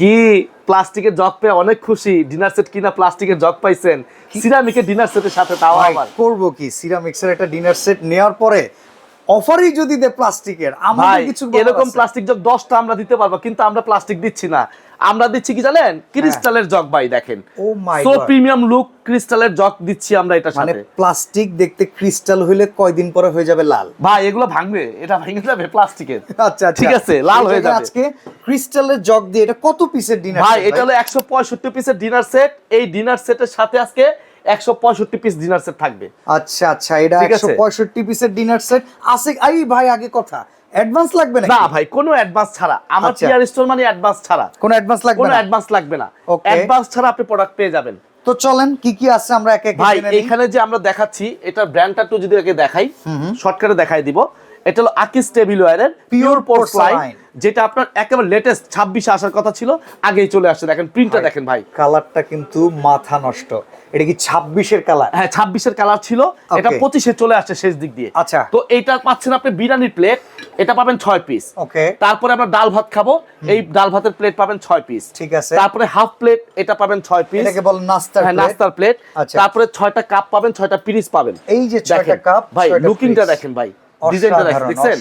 কি প্লাস্টিকের জগ পেয়ে অনেক খুশি। ডিনার সেট কিনা প্লাস্টিকের জগ পাইছেন। সিরামিকের ডিনার সেটের সাথে তাও আবার। করব কি? সিরামিক্সের একটা ডিনার সেট নেওয়ার পরে অফারই যদি দে প্লাস্টিকের আমাদের কিছু এরকম প্লাস্টিক জগ দশটা আমরা দিতে পারব কিন্তু আমরা প্লাস্টিক দিচ্ছি না। আমরা দিচ্ছি কি জানেন? ক্রিস্টালের জগ ভাই দেখেন। Oh my so premium look ক্রিস্টালের জগ দিচ্ছি আমরা এটার মানে প্লাস্টিক দেখতে ক্রিস্টাল হইলে কয়দিন পরে হয়ে যাবে লাল? ভাই এগুলো ভাঙবে এটা ভেঙে যাবে প্লাস্টিকের। আচ্ছা আচ্ছা। ঠিক আছে, লাল হয়ে যাবে। আজকে ক্রিস্টালের জগ দিয়ে এটা কত পিসের ডিনার ভাই এটা হলো একশো পঁয়ষট্টি পিসের ডিনার সেট এই ডিনার সেটের সাথে আজকে একশো পঁয়ষট্টি পিস ডিনার সেট থাকবে। আচ্ছা আচ্ছা এটা একশো পঁয়ষট্টি পিসের ডিনার সেট আছে আই ভাই আগে কথা। অ্যাডভান্স লাগবে না না ভাই কোনো অ্যাডভান্স ছাড়া। আমার আচ্ছা। টিআর স্টোর মানে অ্যাডভান্স ছাড়া। কোনো অ্যাডভান্স লাগবে কোনো না? অ্যাডভান্স লাগবে না. অ্যাডভান্স ছাড়া আপনি প্রোডাক্ট পেয়ে যাবেন। তো চলেন কি কি আছে আমরা এক এক ভাই এখানে যে আমরা দেখাচ্ছি এটার ব্র্যান্ডটা একটু যদি আগে দেখাই শর্টকাটে দেখাই দিব। এটা হলো আকিস টেবিল ওয়্যারের পিওর পোর্স লাইন যেটা আপনার একেবারে লেটেস্ট ছাব্বিশে আসার কথা ছিল আগেই চলে আসছে। দেখেন প্রিন্টটা দেখেন ভাই। কালারটা কিন্তু মাথা নষ্ট। এটা কি ছাব্বিশের কালার হ্যাঁ ছাব্বিশের কালার ছিল। এটা. পঁচিশে চলে আসছে শেষ দিক দিয়ে। আচ্ছা। তো এইটা পাচ্ছেন আপনি বিরিয়ানির প্লেট এটা পাবেন ছয় পিস ওকে তারপরে আমরা ডাল ভাত খাব। এই ডাল ভাতের প্লেট পাবেন ছয় পিস ঠিক আছে। তারপরে হাফ প্লেট এটা পাবেন ছয় পিস এটাকে বল নাস্তার হ্যাঁ নাস্তার প্লেট আচ্ছা। তারপরে ছয়টা কাপ পাবেন ছয়টা পিরিস পাবেন। এই যে ছয়টা কাপ ভাই লুকিংটা দেখেন ভাই। ডিজাইনটা দেখেন দেখছেন?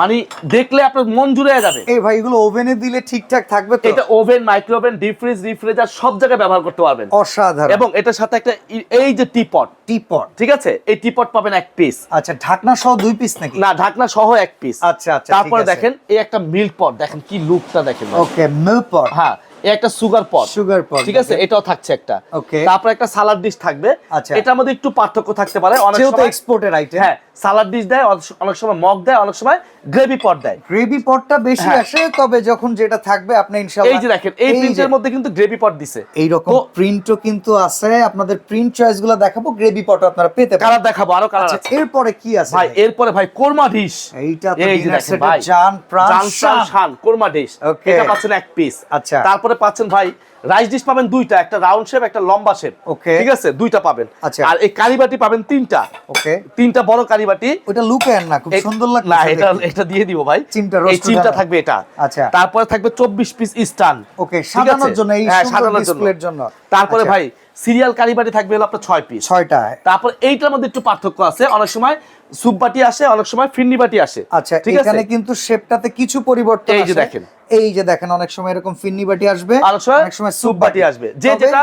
মানে দেখলে আপনার মন জুড়ে যাবে। এই ভাই এগুলো ওভেনে দিলে ঠিকঠাক থাকবে তো? এটা oven micro oven deep fridge refrigerator সব জায়গায় ব্যবহার করতে পারবেন। অসাধারণ। এবং এটার সাথে একটা এই যে টিপট। টিপট। ঠিক আছে? এই টিপট পাবেন এক পিস আচ্ছা ঢাকনা সহ দুই পিস নাকি? না ঢাকনা সহ এক পিস আচ্ছা আচ্ছা তারপরে দেখেন এই একটা মিল্ক পট দেখেন কি লুকটা দেখেন। ওকে মিল্ক পট হ্যাঁ একটা সুগার পট সুগার পট ঠিক আছে? এটাও থাকছে একটা. তারপর একটা সালাড ডিশ থাকবে। আচ্ছা। এটার মধ্যে একটু পার্থক্য থাকতে পারে। অনেক সময় এক্সপোর্টের আইটেম হ্যাঁ সালাড ডিশ দেয় অনেক- সময় মগ দেয় অনেক সময় গ্রেভি পট দেয়। গ্রেভি পটটা বেশি হ্যাঁ। আসে তবে যখন যেটা থাকবে আপনি ইনশাআল্লাহ এই যে দেখেন এই প্রিন্টের মধ্যে কিন্তু গ্রেভি পট দিছে। এইরকম তো- প্রিন্টও কিন্তু আছে। আপনাদের প্রিন্ট চয়েসগুলো দেখাবো গ্রেভি পটও আপনারা পেতে পারেন। কালার দেখাবো আরও কালার আচ্ছা আছে। এরপরে কি আছে ভাই এরপরে ভাই কোরমা ডিশ এইটা তো এই যে ডিনার সেটের জান প্রাণ। শান কোরমা ডিশ এটা পাচ্ছেন এক পিস আচ্ছা। তারপরে পাচ্ছেন ভাই রাইস ডিশ পাবেন দুইটা একটা রাউন্ড শেপ একটা লম্বা শেপ Okay. ঠিক আছে? দুইটা পাবেন। আচ্ছা। আর এই কারিবাটি পাবেন তিনটা। ওকে তিনটা বড় কারিবাটি ওটা লুকেন না খুব সুন্দর লাগছে না এটা এটা দিয়ে দিব ভাই। চিমটা এই চিমটা থাকবে এটা। আচ্ছা। তারপরে থাকবে 24 পিস স্টান ওকে সাজানোর জন্য এই হ্যাঁ, সুন্দর সাজানোর জন্য। তারপরে আচ্ছা, ভাই সিরিয়াল কারিবাটি থাকবে হলো আপনার 6 পিস ছয়টা। তারপর এইটার মধ্যে একটু পার্থক্য আছে। অনেক সময় সুপ বাটি আসে অনেক সময় ফিন্নি বাটি আসে। আচ্ছা ঠিক আছে? এখানে কিন্তু শেপটাতে কিছু পরিবর্তন এই যে দেখেন। এই যে দেখেন অনেক সময় এরকম ফিন্নি বাটি আসবে অনেক সময় সুপ বাটি আসবে। যে যেটা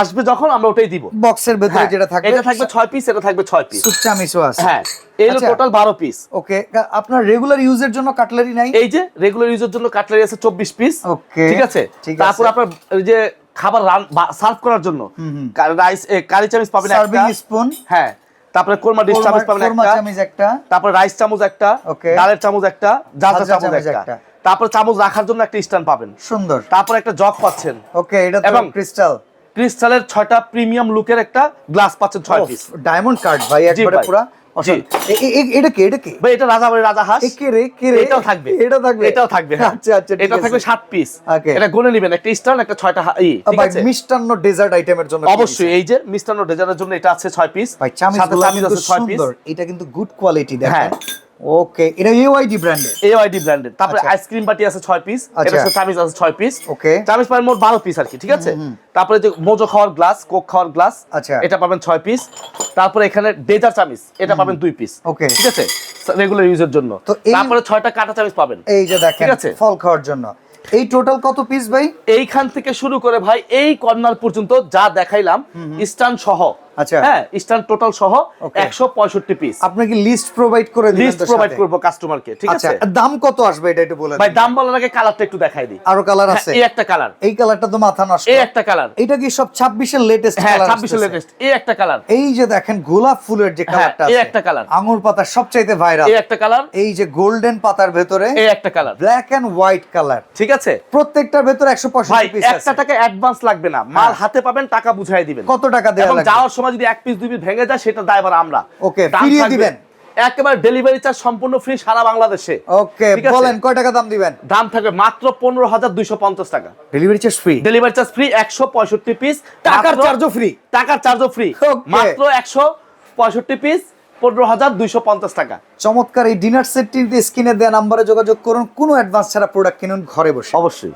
আসবে যখন আমরা ওটাই দিব। বক্সের ভেতরে হ্যাঁ, যেটা থাকবে এটা থাকবে 6 পিস এটা থাকবে 6 পিস সুপ চামিচও আছে। হ্যাঁ এই। টোটাল 12 পিস ওকে আপনার রেগুলার ইউজের জন্য কাটলারি নাই? এই যে রেগুলার ইউজের জন্য কাটলারি আছে 24 পিস Okay, ঠিক আছে? তারপর আপনার ওই যে খাবার সার্ভ করার জন্য। রাইস কারি চামচ পাবেন একটা। সার্ভিং স্পুন হ্যাঁ তারপরে কোরমা ডিশ চামচ পাবেন কোরমা একটা। চামিচ একটা। তারপর রাইস চামচ একটা Okay. ডালের চামচ একটা জাজা চামচ একটা। তারপর চামচ রাখার জন্য একটা স্ট্যান্ড পাবেন। সুন্দর। তারপর একটা জগ পাচ্ছেন। ওকে এটা তো এবং- ক্রিস্টাল। ক্রিস্টালের ছয়টা প্রিমিয়াম লুকের একটা গ্লাস পাচ্ছেন ছয় পিস ডায়মন্ড কার্ড ভাই একবারে। পুরা এটা কি এটা কি? ভাই এটা রাজা বাড়ি রাজা হাঁস। কে রে কে রে? এটাও থাকবে। এটা থাকবে? এটাও থাকবে হ্যাঁ। আচ্ছা আচ্ছা এটা থাকবে সাত পিস. এটা গুনে নেবেন একটা একটা ছয়টা ই ঠিক ভাই আছে? মিষ্টান্ন ডেজার্ট আইটেমের জন্য অবশ্যই এই যে মিষ্টান্ন ডেজার্টের জন্য এটা আছে ছয় পিস ভাই চামিচ আছে ছয় পিস এটা কিন্তু গুড কোয়ালিটি হ্যাঁ। দেখেন ওকে এটা ইউআইডি ব্র্যান্ডের এওআইডি ব্র্যান্ডের তারপরে আচ্ছা। আইসক্রিম বাটি আছে ছয় পিস আচ্ছা। এটা সাথে চামিচ আছে ছয় পিস Okay. চামিচ পাবেন মোট বারো পিস আর কি ঠিক আছে? তারপরে যে মোজো খাওয়ার গ্লাস কোক খাওয়ার গ্লাস আচ্ছা। এটা পাবেন ছয় পিস তারপরে এখানে ডেজার চামিচ এটা পাবেন দুই পিস Okay. ঠিক আছে? রেগুলার ইউজের জন্য। তারপরে ছয়টা কাঁটা চামিচ পাবেন। এই যে দেখেন ঠিক আছে। ফল খাওয়ার জন্য। এই টোটাল কত পিস ভাই? এইখান থেকে শুরু করে ভাই এই কর্নার পর্যন্ত যা দেখাইলাম স্টান সহ। আচ্ছা। হ্যাঁ টোটাল সহ Okay. একশো পঁয়ষট্টি পিস আপনি কি লিস্ট প্রোভাইড করে দিবেন লিস্ট প্রোভাইড? করব কাস্টমারকে ঠিক আচ্ছা আছে? দাম কত আসবে এটা একটু ভাই দাম বলার আগে কালারটা একটু দেখাই দিই। আরও কালার হ্যাঁ, আছে। এই একটা কালার এই কালারটা তো মাথা নষ্ট। এই একটা কালার এটা কি সব 26 এর লেটেস্ট হ্যাঁ কালার লেটেস্ট এই একটা কালার এই যে দেখেন গোলাপ ফুলের যে হ্যাঁ, কালারটা এই একটা colour। আঙ্গুর পাতার সবচাইতে ভাইরাল এই একটা কালার এই যে গোল্ডেন পাতার ভেতরে এই একটা colour black and white colour ঠিক আছে? প্রত্যেকটার ভেতরে ভাই 165 পিস একটা টাকা অ্যাডভান্স লাগবে না। মাল হ্যাঁ। হাতে পাবেন টাকা বুঝাই দিবেন। কত টাকা দেওয়া এবং লাগবে? যাওয়ার সময় যদি এক পিস দুই পিস ভেঙে যায় সেটা দায়ভার আমরা। দাম ফিরিয়ে দিবেন। একেবারে ডেলিভারি চার্জ সম্পূর্ণ ফ্রি সারা বাংলাদেশে। ওকে বলেন কয় টাকা দাম দিবেন? দাম থাকবে মাত্র পনেরো হাজার দুইশো পঞ্চাশ টাকা। Delivery charge free delivery charge free একশো পঁয়ষট্টি পিস টাকার চার্জও ফ্রি টাকার চার্জও ফ্রি. মাত্র একশো পঁয়ষট্টি পিস পনেরো হাজার দুইশো পঞ্চাশ টাকা। চমৎকার এই ডিনার সেটটি স্ক্রিনে দেওয়া নাম্বারে যোগাযোগ করুন। কোনো অ্যাডভান্স ছাড়া প্রোডাক্ট কিনুন ঘরে বসে। অবশ্যই।